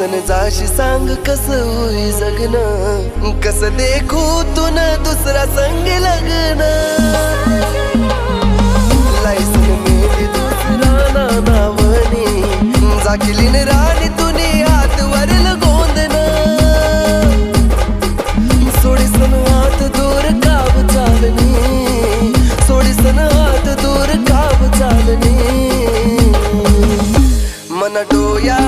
जाशी सांग कस होई जगन कस देखू तुन दुसरा संग लग्न? लायसन मेली दुसरा ना नावनी जाकिलीन राणी तुने हात वरल गोंदन. सोडीसन हात दूर काव चालनी सोडीसन हात दूर काव चालनी. मन डोया